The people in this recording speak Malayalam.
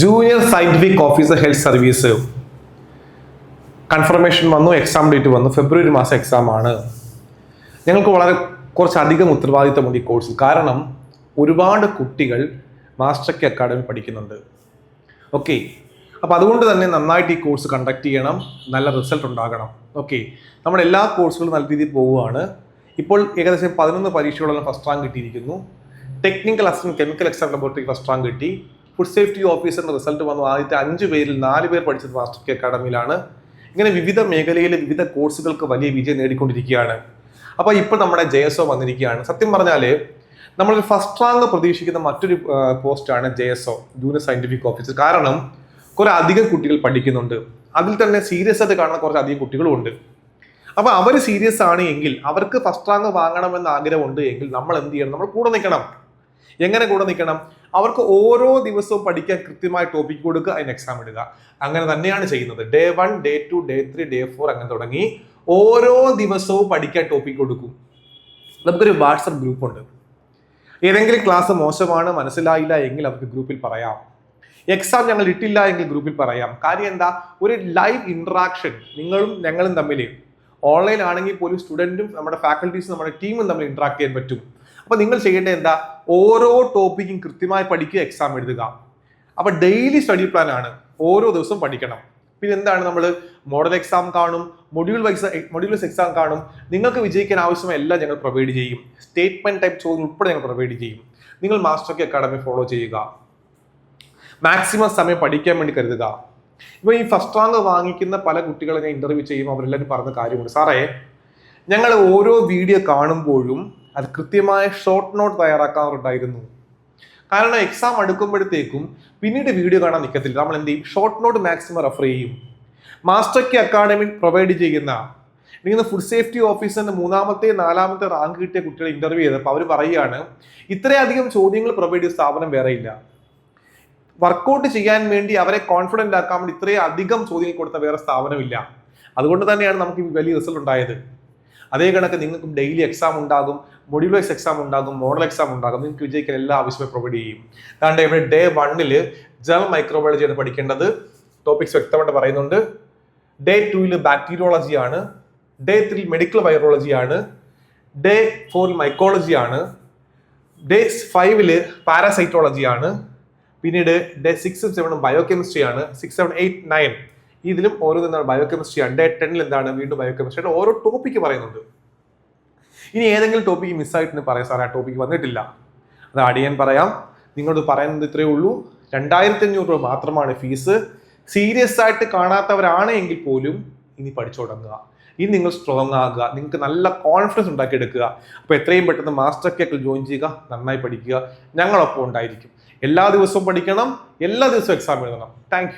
Junior scientific officer health service confirmation വന്നു എക്സാം ഡേറ്റ് വന്നു. ഫെബ്രുവരി മാസം എക്സാം ആണ്. ഞങ്ങൾക്ക് വളരെ കുറച്ചധികം ഉത്തരവാദിത്തമുണ്ട് ഈ കോഴ്സിൽ കാരണം ഒരുപാട് കുട്ടികൾ മാസ്റ്റർ കെ അക്കാഡമി പഠിക്കുന്നുണ്ട്. ഓക്കെ അപ്പോൾ അതുകൊണ്ട് തന്നെ നന്നായിട്ട് ഈ കോഴ്സ് കണ്ടക്ട് ചെയ്യണം. നല്ല റിസൾട്ട് ഉണ്ടാകണം. ഓക്കെ നമ്മുടെ എല്ലാ കോഴ്സുകളും നല്ല രീതിയിൽ പോവുകയാണ്. ഇപ്പോൾ ഏകദേശം പതിനൊന്ന് പരീക്ഷകളെല്ലാം ഫസ്റ്റ് റാങ്ക് കിട്ടിയിരിക്കുന്നു. Technical assistant chemical exam laboratory first rank കിട്ടി. ഫുഡ് സേഫ്റ്റി ഓഫീസറിന്റെ റിസൾട്ട് വന്നു. ആദ്യത്തെ അഞ്ച് പേരിൽ നാല് പേർ പഠിച്ചത് മാസ്റ്റർ കെ അക്കാഡമിയിലാണ് ഇങ്ങനെ വിവിധ മേഖലയിലെ വിവിധ കോഴ്സുകൾക്ക് വലിയ വിജയം നേടിക്കൊണ്ടിരിക്കുകയാണ്. അപ്പോൾ ഇപ്പോൾ നമ്മുടെ ജെ എസ് ഒ വന്നിരിക്കുകയാണ്. സത്യം പറഞ്ഞാൽ നമ്മൾ ഫസ്റ്റ് റാങ്ക് പ്രതീക്ഷിക്കുന്ന മറ്റൊരു പോസ്റ്റാണ് J S O junior scientific officer കാരണം കുറേ അധികം കുട്ടികൾ പഠിക്കുന്നുണ്ട്. അതിൽ തന്നെ സീരിയസ് ആയിട്ട് കാണുന്ന കുറച്ച് അധികം കുട്ടികളും ഉണ്ട്. അപ്പോൾ അവർ സീരിയസ് ആണ് എങ്കിൽ അവർക്ക് ഫസ്റ്റ് റാങ്ക് വാങ്ങണമെന്ന് ആഗ്രഹമുണ്ട് എങ്കിൽ നമ്മൾ എന്ത് ചെയ്യണം? നമ്മൾ കൂടെ നിൽക്കണം. എങ്ങനെ കൂടെ നിൽക്കണം? അവർക്ക് ഓരോ ദിവസവും പഠിക്കാൻ കൃത്യമായ ടോപ്പിക് കൊടുക്കുക അതിന് എക്സാം ഇടുക. അങ്ങനെ തന്നെയാണ് ചെയ്യുന്നത്. Day one day two day three day four അങ്ങനെ തുടങ്ങി ഓരോ ദിവസവും പഠിക്കാൻ ടോപ്പിക് കൊടുക്കും. നമുക്കൊരു വാട്സപ്പ് ഗ്രൂപ്പ് ഉണ്ട്. ഏതെങ്കിലും ക്ലാസ് മോശമാണ് മനസ്സിലായില്ല എങ്കിൽ അവർക്ക് ഗ്രൂപ്പിൽ പറയാം. എക്സാം ഞങ്ങൾ ഇട്ടില്ല എങ്കിൽ ഗ്രൂപ്പിൽ പറയാം. കാര്യം എന്താ? ഒരു ലൈവ് ഇൻട്രാക്ഷൻ നിങ്ങളും ഞങ്ങളും തമ്മിൽ ഓൺലൈൻ ആണെങ്കിൽ പോലും സ്റ്റുഡന്റും നമ്മുടെ ഫാക്കൽറ്റീസും നമ്മുടെ ടീമും തമ്മിൽ ഇൻട്രാക്ട് ചെയ്യാൻ പറ്റും. അപ്പൊ നിങ്ങൾ ചെയ്യേണ്ടത് എന്താ? ഓരോ ടോപ്പിക്കും കൃത്യമായി പഠിക്കുക എക്സാം എഴുതുക. അപ്പോൾ ഡെയിലി സ്റ്റഡി പ്ലാൻ ആണ് ഓരോ ദിവസവും പഠിക്കണം. പിന്നെ എന്താണ് നമ്മൾ മോഡൽ എക്സാം കാണും module wise module wise exam കാണും. നിങ്ങൾക്ക് വിജയിക്കാൻ ആവശ്യമായ എല്ലാം ഞങ്ങൾ പ്രൊവൈഡ് ചെയ്യും. സ്റ്റേറ്റ്മെന്റ് ടൈപ്പ് ചോദ്യം ഉൾപ്പെടെ ഞങ്ങൾ പ്രൊവൈഡ് ചെയ്യും. നിങ്ങൾ മാസ്റ്റർ കെ അക്കാഡമി ഫോളോ ചെയ്യുക. മാക്സിമം സമയം പഠിക്കാൻ വേണ്ടി കരുതുക. ഇപ്പൊ ഈ ഫസ്റ്റ് റാങ്ക് വാങ്ങിക്കുന്ന പല കുട്ടികളെ ഞാൻ ഇന്റർവ്യൂ ചെയ്യുമ്പോൾ അവരെല്ലാവരും പറഞ്ഞ കാര്യമുണ്ട്. സാറേ ഞങ്ങൾ ഓരോ വീഡിയോ കാണുമ്പോഴും അത് കൃത്യമായ ഷോർട്ട് നോട്ട് തയ്യാറാക്കാറുണ്ടായിരുന്നു. കാരണം എക്സാം അടുക്കുമ്പോഴത്തേക്കും പിന്നീട് വീഡിയോ കാണാൻ നിൽക്കത്തില്ല നമ്മൾ എന്ത് ചെയ്യും? ഷോർട്ട് നോട്ട് മാക്സിമം റെഫർ ചെയ്യും. മാസ്റ്റർ കെ അക്കാഡമി പ്രൊവൈഡ് ചെയ്യുന്ന ഇങ്ങനെ ഫുഡ് സേഫ്റ്റി ഓഫീസറിന്റെ മൂന്നാമത്തെ നാലാമത്തെ റാങ്ക് കിട്ടിയ കുട്ടികളെ ഇന്റർവ്യൂ ചെയ്തപ്പോൾ അവർ പറയുകയാണ് ഇത്രയധികം ചോദ്യങ്ങൾ പ്രൊവൈഡ് ചെയ്ത സ്ഥാപനം വേറെയില്ല വർക്കൗട്ട് ചെയ്യാൻ വേണ്ടി അവരെ കോൺഫിഡന്റ് ആക്കാൻ വേണ്ടി ഇത്രയും അധികം ചോദ്യങ്ങൾ കൊടുത്ത വേറെ സ്ഥാപനമില്ല അതുകൊണ്ട് തന്നെയാണ് നമുക്ക് വലിയ റിസൾട്ട് ഉണ്ടായത്. അതേ കണക്ക് നിങ്ങൾക്കും ഡെയിലി എക്സാം ഉണ്ടാകും. മൊഡ്യൂൾ വൈസ് എക്സാം ഉണ്ടാകും. മോഡൽ എക്സാം ഉണ്ടാകും നിങ്ങൾക്ക് വിജയിക്കാൻ എല്ലാ ആവശ്യമായി പ്രൊവൈഡ് ചെയ്യും. അതുകൊണ്ട് ഇവിടെ ഡേ വണ്ണിൽ ജനറൽ മൈക്രോബയോളജിയാണ് പഠിക്കേണ്ടത്. ടോപ്പിക്സ് വ്യക്തമായിട്ട് പറയുന്നുണ്ട്. ഡേ ടൂവിൽ ബാക്ടീരിയോളജി ആണ്. ഡേ ത്രീ മെഡിക്കൽ വൈറോളജി ആണ്. ഡേ ഫോറിൽ മൈക്കോളജി ആണ്. ഡേ ഫൈവിൽ പാരാസൈറ്റോളജി ആണ്. പിന്നീട് ഡേ സിക്സും സെവനും ആണ്. സിക്സ് സെവൻ എയ്റ്റ് നയൻ ഇതിലും ഓരോന്ന് എന്താണ്? ബയോകെമിസ്ട്രി ആണ്. ഡേ ടെന്നിൽ എന്താണ്? വീണ്ടും ബയോ കെമിസ്ട്രി ബയോകെമിസ്ട്രി ഓരോ ടോപ്പിക്ക് പറയുന്നുണ്ട്. ഇനി ഏതെങ്കിലും ടോപ്പിക്ക് മിസ്സായിട്ടുണ്ട് പറയാം. സാർ ആ ടോപ്പിക്ക് വന്നിട്ടില്ല. അത് അടിയൻ പറയാം. നിങ്ങളോട് പറയുന്നത് ഇത്രയേ ഉള്ളൂ. രണ്ടായിരത്തി അഞ്ഞൂറ് രൂപ മാത്രമാണ് ഫീസ് സീരിയസ് ആയിട്ട് കാണാത്തവരാണ് എങ്കിൽ പോലും ഇനി പഠിച്ചു തുടങ്ങുക. ഇനി നിങ്ങൾ സ്ട്രോങ് ആകുക. നിങ്ങൾക്ക് നല്ല കോൺഫിഡൻസ് ഉണ്ടാക്കിയെടുക്കുക. അപ്പോൾ എത്രയും പെട്ടെന്ന് മാസ്റ്റർ കേക്കിൽ ജോയിൻ ചെയ്യുക. നന്നായി പഠിക്കുക. ഞങ്ങളൊപ്പം ഉണ്ടായിരിക്കും. എല്ലാ ദിവസവും പഠിക്കണം. എല്ലാ ദിവസവും എക്സാം എഴുതണം. താങ്ക്